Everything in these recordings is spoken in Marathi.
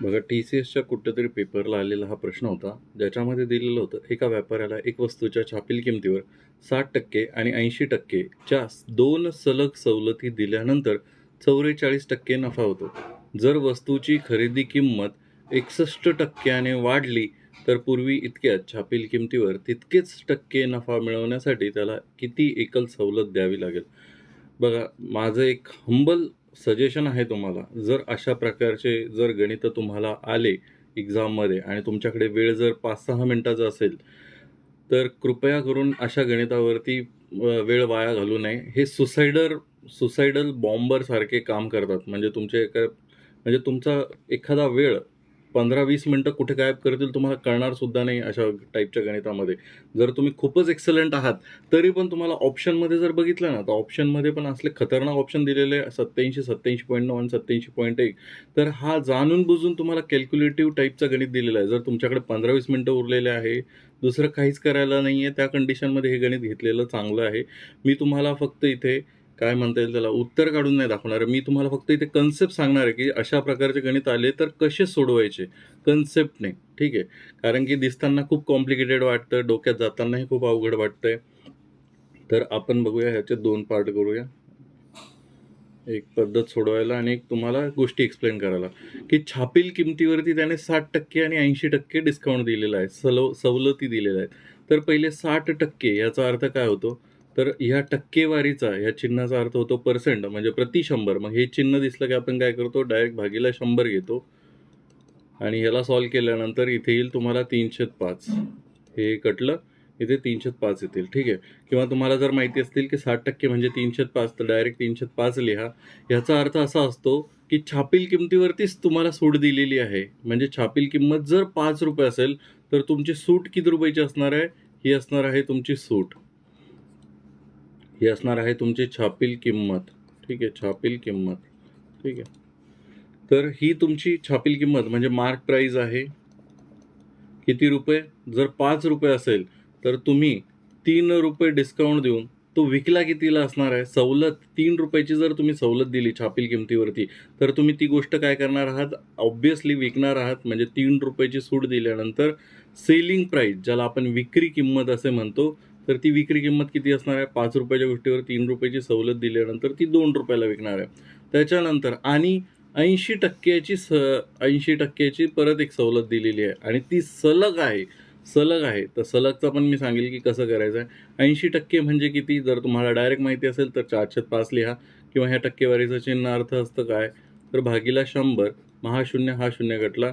बघा टी सी एसच्या कुठेतरी पेपरला आलेला हा प्रश्न होता ज्याच्यामध्ये दिलेलं होतं एका व्यापाऱ्याला एक वस्तूच्या छापील किमतीवर साठ टक्के आणि ऐंशी टक्केच्या दोन सलग सवलती दिल्यानंतर चौवेचाळीस टक्के नफा होतो. जर वस्तूची खरेदी किंमत एकसष्ट टक्क्याने वाढली तर पूर्वी इतक्याच छापील किमतीवर तितकेच टक्के नफा मिळवण्यासाठी त्याला किती एकल सवलत द्यावी लागेल? बघा माझं एक हंबल सजेशन आहे तुम्हाला. जर अशा प्रकारचे जर गणितं तुम्हाला आले एक्झाममध्ये आणि तुमच्याकडे वेळ जर पाच सहा मिनटाचा असेल तर कृपया करून अशा गणितावरती वेळ वाया घालू नये. हे सुसाइडर सुसाइडल बॉम्बरसारखे काम करतात. म्हणजे तुमचे एका म्हणजे तुमचा एखादा वेळ पंधरा वीस मिनटं कुठे गायब करतील तुम्हाला कळणार सुद्धा नाही अशा टाईपच्या गणितामध्ये. जर तुम्ही खूपच एक्सलंट आहात तरी पण तुम्हाला ऑप्शनमध्ये जर बघितलं ना तर ऑप्शनमध्ये पण असले खतरनाक ऑप्शन दिलेले सत्याऐंशी सत्याऐंशी पॉईंट नऊ आणि सत्याऐंशी पॉईंट एक तर हा जाणून बुजून तुम्हाला कॅल्क्युलेटिव्ह टाईपचं गणित दिलेलं आहे. जर तुमच्याकडे पंधरा वीस मिनटं उरलेले आहे दुसरं काहीच करायला नाही आहे त्या कंडिशनमध्ये हे गणित घेतलेलं चांगलं आहे. मी तुम्हाला फक्त इथे काय म्हणता येईल त्याला? उत्तर काढून नाही दाखवणार. मी तुम्हाला फक्त इथे कन्सेप्ट सांगणार आहे की अशा प्रकारचे गणित आले तर कसे सोडवायचे? कन्सेप्टने ठीक आहे? कारण की दिसताना खूप कॉम्प्लिकेटेड वाटतं डोक्यात जातानाही खूप अवघड वाटतंय. तर आपण बघूया ह्याचे दोन पार्ट करूया. एक पद्धत सोडवायला आणि एक तुम्हाला गोष्टी एक्सप्लेन करायला. की छापील किमतीवरती त्याने साठ टक्के आणि ऐंशी टक्के डिस्काउंट दिलेला आहे. सलो सवलती दिलेल्या आहेत. तर पहिले साठ टक्के याचा अर्थ काय होतो? तर ह्या टक्केवारीचा ह्या चिन्हाचा अर्थ होतो पर्सेंट म्हणजे प्रति शंभर. मग हे चिन्ह दिसलं की आपण काय करतो? डायरेक्ट भागीला शंभर घेतो. आणि ह्याला सॉल्व केल्यानंतर इथे येईल तुम्हाला तीनशे पाच. हे कटलं इथे तीनशे पाच येतील. ठीक आहे? किंवा तुम्हाला जर माहिती असतील की साठ टक्के म्हणजे तीनशे पाच तर डायरेक्ट तीनशे पाच लिहा. ह्याचा अर्थ असा असतो की छापील किमतीवरतीच तुम्हाला सूट दिलेली आहे. म्हणजे छापील किंमत जर पाच रुपये असेल तर तुमची सूट किती रुपयाची असणार आहे? ही असणार आहे तुमची सूट. ही असणार आहे तुमची छापील किंमत. ठीक आहे छापील किंमत. ठीक आहे. तर ही तुमची छापील किंमत म्हणजे मार्क प्राईज आहे. किती रुपये? जर पाच रुपये असेल तर तुम्ही तीन रुपये डिस्काउंट देऊन तो विकला कितीला असणार आहे? सवलत तीन रुपयाची जर तुम्ही सवलत दिली छापील किमतीवरती तर तुम्ही ती गोष्ट काय करणार आहात? ऑब्वियसली विकणार आहात. म्हणजे तीन रुपयाची सूट दिल्यानंतर सेलिंग प्राईस ज्याला आपण विक्री किंमत असे म्हणतो तर ती विक्री किंमत किती असणार आहे? पाच रुपयाच्या गोष्टीवर तीन रुपयाची सवलत दिल्यानंतर ती दोन रुपयाला विकणार आहे. त्याच्यानंतर आणि ऐंशी टक्क्याची स ऐंशी टक्क्याची परत एक सवलत दिलेली आहे. आणि ती सलग आहे. सलग आहे. तर सलगचं पण मी सांगेल की कसं करायचं आहे. ऐंशी टक्के म्हणजे किती? जर तुम्हाला डायरेक्ट माहिती असेल तर चारशे पाच लिहा. किंवा ह्या टक्केवारीचं चिन्ह अर्थ असतं काय? तर भागीला शंभर महाशून्य हा शून्य गटला.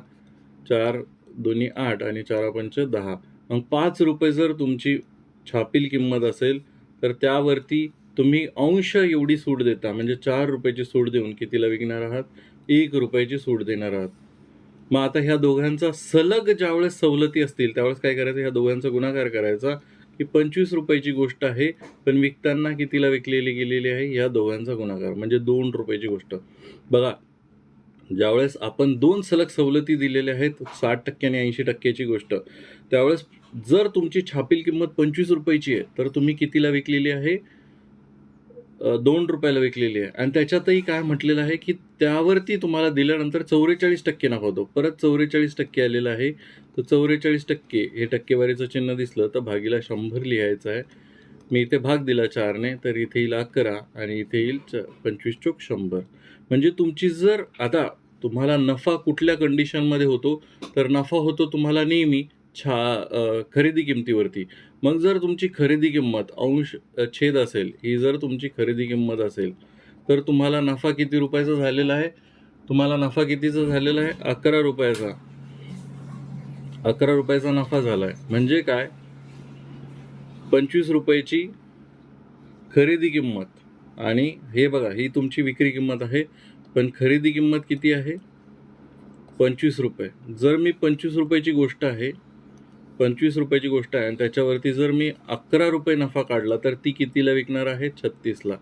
चार दोन्ही आठ आणि चारा पंच दहा. मग पाच रुपये जर तुमची छापील किंमत असेल तर त्यावरती तुम्ही अंश एवढी सूट देता म्हणजे चार रुपयाची सूट देऊन कितीला विकणार आहात? एक रुपयाची सूट देणार आहात. मग आता ह्या दोघांचा सलग ज्यावेळेस सवलती असतील त्यावेळेस काय करायचं? ह्या दोघांचा गुणाकार करायचा की पंचवीस रुपयाची गोष्ट आहे पण विकताना कितीला विकलेली गेलेली आहे? ह्या दोघांचा गुणाकार म्हणजे दोन रुपयाची गोष्ट. बघा ज्यावेळेस आपण दोन सलग सवलती दिलेल्या आहेत साठ टक्के आणि ऐंशी टक्क्याची गोष्ट त्यावेळेस जर तुमची छापील किंमत पंचवीस रुपयाची आहे तर तुम्ही कितीला विकलेली आहे? दोन रुपयाला विकलेली आहे. आणि त्याच्यातही काय म्हटलेलं आहे की त्यावरती तुम्हाला दिल्यानंतर चौवेचाळीस टक्के नफा होतो. परत चौवेचाळीस टक्के आलेलं आहे. तर चौवेचाळीस टक्के हे टक्केवारीचं चिन्ह दिसलं तर भागीला शंभर लिहायचं आहे. मी इथे भाग दिला चारने तर इथे येईल अकरा आणि इथे येईल च पंचवीस चोक शंभर. म्हणजे तुमची जर आता तुम्हाला नफा कुठल्या कंडिशनमध्ये होतो? तर नफा होतो तुम्हाला नेहमी छा खरेदी किमतीवरती. मग जर तुमची खरेदी किंमत अंश छेद असेल ही जर तुमची खरेदी किंमत असेल तर तुम्हाला नफा किती रुपयाचा झालेला आहे? तुम्हाला नफा कितीचा झालेला आहे? अकरा रुपयाचा. अकरा रुपयाचा नफा झाला आहे म्हणजे काय? पंचवीस रुपयाची खरेदी किंमत. आणि हे बघा ही तुमची विक्री किंमत आहे. पण खरेदी किंमत किती आहे? पंचवीस रुपये. जर मी पंचवीस रुपयाची गोष्ट आहे पंचवीस रुपयाची गोष्ट आहे आणि त्याच्यावरती जर मी अकरा रुपये नफा काढला तर ती कितीला विकणार आहे? छत्तीसला.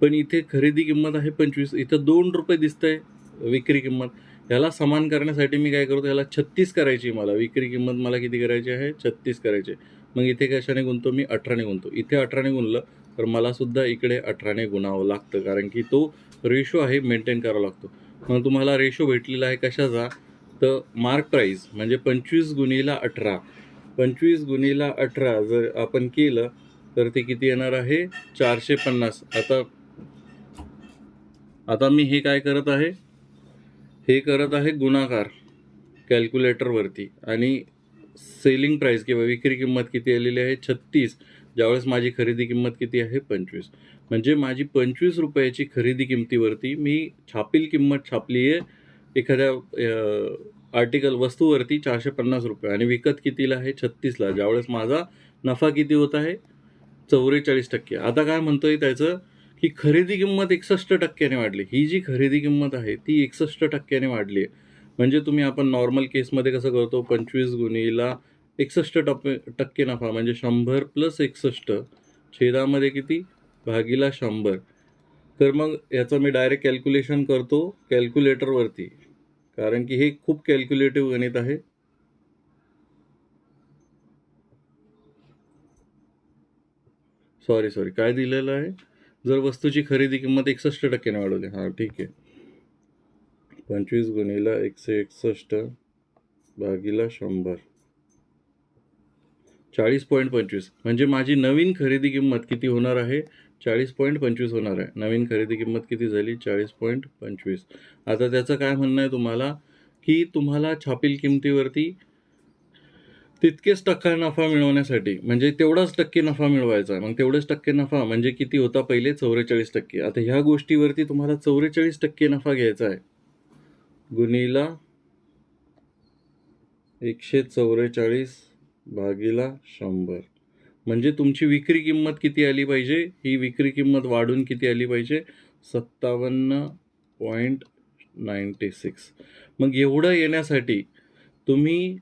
पण इथे खरेदी किंमत आहे पंचवीस इथं दोन रुपये दिसतंय विक्री किंमत. ह्याला समान करण्यासाठी मी काय करतो? ह्याला छत्तीस करायची मला. विक्री किंमत मला किती करायची आहे? छत्तीस करायची मग इथे कशाने गुंतो मी अठराने गुंतो इथे अठराने गुणलं तर मला सुद्धा इकडे अठराने गुणावं लागतं कारण की तो रेशो आहे मेंटेन करावा लागतो. मग तुम्हाला रेशो भेटलेला आहे कशाचा? तर मार्क प्राईज म्हणजे पंचवीस गुणीला अठरा. पंचवीस गुणीला अठरा जर आपण केलं तर ते किती येणार आहे? चारशे पन्नास. आता आता मी हे काय करत आहे? हे करत आहे गुणाकार कॅल्क्युलेटरवरती आणि सेलिंग प्राईस किंवा विक्री किंमत किती आलेली आहे? छत्तीस. ज्यावेळेस माझी खरेदी किंमत किती आहे? पंचवीस. म्हणजे माझी पंचवीस रुपयाची खरेदी किमतीवरती मी छापील किंमत छापली आहे एखाद्या आर्टिकल वस्तूवरती चारशे पन्नास रुपये आणि विकत कितीला आहे? छत्तीसला. ज्यावेळेस माझा नफा किती होत आहे? चौवेचाळीस टक्के. आता काय म्हणतोय त्याचं? की खरेदी किंमत एकसष्ट टक्क्याने वाढली. ही जी खरेदी किंमत आहे ती एकसष्ट टक्क्याने वाढली आहे म्हणजे तुम्ही आपण नॉर्मल केसमध्ये कसं करतो? पंचवीस गुणीला एकसष्ट टप्पे टक्के नफा म्हणजे शंभर प्लस एकसष्ट छेदामध्ये किती? भागीला शंभर. तर मग याचं मी डायरेक्ट कॅल्क्युलेशन करतो कॅल्क्युलेटरवरती कारण की हे खूप कॅल्क्युलेटिव्ह गणित आहे. सॉरी सॉरी काय दिलेलं आहे? जर वस्तूची खरेदी किंमत एकसष्ट टक्क्याने वाढवली. हां ठीक आहे. पंचवीस गुणीला एकशे एकसष्ट भागीला शंभर. चाळीस पॉईंट पंचवीस. म्हणजे माझी नवीन खरेदी किंमत किती होणार आहे? चाळीस पॉईंट पंचवीस होणार आहे. नवीन खरेदी किंमत किती झाली? चाळीस पॉईंट पंचवीस. आता त्याचं काय म्हणणं आहे तुम्हाला? की तुम्हाला छापील किमतीवरती तितकेच टक्का नफा मिळवण्यासाठी म्हणजे तेवढाच टक्के नफा मिळवायचा. मग तेवढेच टक्के नफा म्हणजे किती होता? पहिले चौवेचाळीस टक्के. आता ह्या गोष्टीवरती तुम्हाला चौवेचाळीस टक्के नफा घ्यायचा आहे. गुणीला एकशे चौवेचाळीस भागीला शंभर. म्हणजे तुमची विक्री किंमत किती आली पाहिजे? ही विक्री किंमत वाढून किती आली पाहिजे? सत्तावन्न पॉईंट नाईंटी सिक्स. मग एवढं येण्यासाठी तुम्ही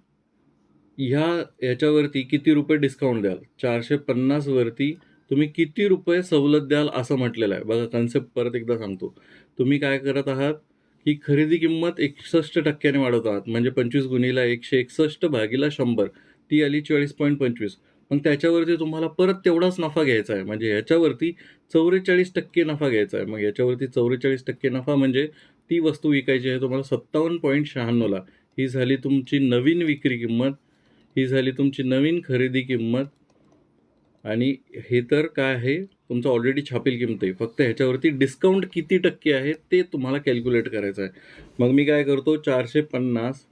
ह्या याच्यावरती किती रुपये डिस्काउंट द्याल? चारशे पन्नासवरती तुम्ही किती रुपये सवलत द्याल असं म्हटलेलं आहे. बघा कन्सेप्ट परत एकदा सांगतो. तुम्ही काय करत आहात? की खरेदी किंमत एकसष्ट टक्क्याने वाढवत आहात. म्हणजे पंचवीस गुणीला एकशे एकसष्ट भागीला शंभर. ती आली चाळीस पॉईंट पंचवीस. मग त्याच्यावरती तुम्हाला परत तेवढाच नफा घ्यायचा आहे. म्हणजे ह्याच्यावरती चौवेचाळीस टक्के नफा घ्यायचा आहे. मग याच्यावरती चौवेचाळीस टक्के नफा म्हणजे ती वस्तू विकायची आहे तुम्हाला सत्तावन्न पॉईंट शहाण्णवला. ही झाली तुमची नवीन विक्री किंमत. ही झाली तुमची नवीन खरेदी किंमत. आणि हे तर काय आहे? तुमचं ऑलरेडी छापील किंमत आहे. फक्त ह्याच्यावरती डिस्काउंट किती टक्के आहे ते तुम्हाला कॅल्क्युलेट करायचं आहे. मग मी काय करतो? चारशे पन्नास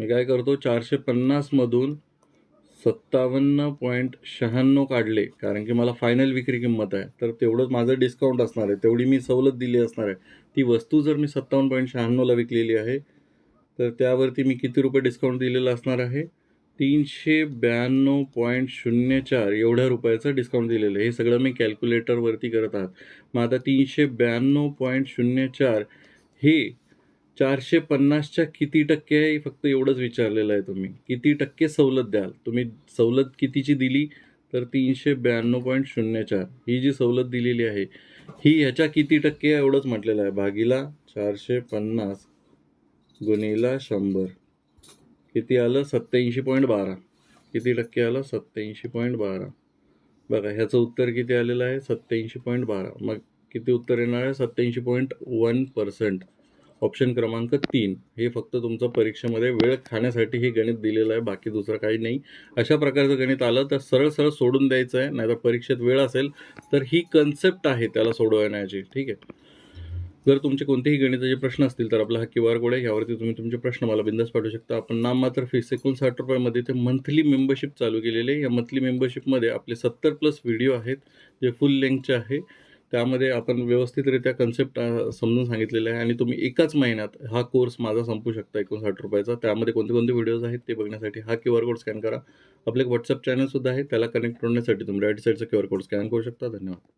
मी काय करतो चारशे पन्नासमधून सत्तावन्न पॉईंट शहाण्णव काढले कारण की मला फायनल विक्री किंमत आहे. तर तेवढंच माझं डिस्काउंट असणार आहे. तेवढी मी सवलत दिली असणार आहे. ती वस्तू जर मी सत्तावन्न पॉईंट शहाण्णवला विकलेली आहे तर त्यावरती मी किती रुपये डिस्काउंट दिलेला असणार आहे? तीनशे ब्याण्णव पॉईंट शून्य चार एवढ्या रुपयाचं डिस्काउंट दिलेलं आहे. हे सगळं मी कॅल्क्युलेटरवरती करत आहात. मग आता तीनशे ब्याण्णव पॉईंट शून्य चार हे चारशे पन्नासच्या किती टक्के आहे फक्त एवढंच विचारलेलं आहे तुम्ही. किती टक्के सवलत द्याल? तुम्ही सवलत कितीची दिली? तर तीनशे ब्याण्णव पॉईंट शून्य चार. ही जी सवलत दिलेली आहे ही ह्याच्या किती टक्के आहे एवढंच म्हटलेलं आहे. भागीला चारशे पन्नास गुणीला शंभर. किती आलं? सत्याऐंशी पॉईंट बारा. किती टक्के आलं? सत्याऐंशी पॉईंट बारा. बघा ह्याचं उत्तर किती आलेलं आहे? सत्याऐंशी पॉईंट बारा. मग किती उत्तर येणार आहे? सत्याऐंशी पॉईंट वन पर्सेंट. ऑप्शन क्रमांक तीन. हे फक्त तुमचं परीक्षेमध्ये वेळ खाण्यासाठी हे गणित दिलेलं आहे बाकी दुसरं काही नाही. अशा प्रकारचं गणित आलं तर सरळ सरळ सोडून द्यायचं आहे नाहीतर परीक्षेत वेळ असेल तर ही कन्सेप्ट आहे त्याला सोडवण्याची. ठीक आहे? जर तुमचे कोणतेही गणिताचे प्रश्न असतील तर आपला हा क्यू आर कोड आहे यावरती तुम्ही तुमचे प्रश्न मला बिंदास पाठवू शकता. आपण नाममात्र फीस एकोणसाठ रुपयामध्ये ते मंथली मेंबरशिप चालू केलेली आहे. या मंथली मेंबरशिपमध्ये आपले सत्तर प्लस व्हिडिओ आहेत जे फुल लेंथचे आहे. त्यामध्ये आपण व्यवस्थितरित्या कन्सेप्ट समजून सांगितलेलं आहे आणि तुम्ही एकाच महिन्यात हा कोर्स माझा संपू शकता एकोणसाठ रुपयाचा. त्यामध्ये कोणते कोणते व्हिडिओज आहेत ते बघण्यासाठी हा क्यू आर कोड स्कॅन करा. आपले एक व्हॉट्सअप चॅनलसुद्धा आहे त्याला कनेक्ट होण्यासाठी तुम्ही राईट साईडचा क्यू आर कोड स्कॅन करू शकता. धन्यवाद.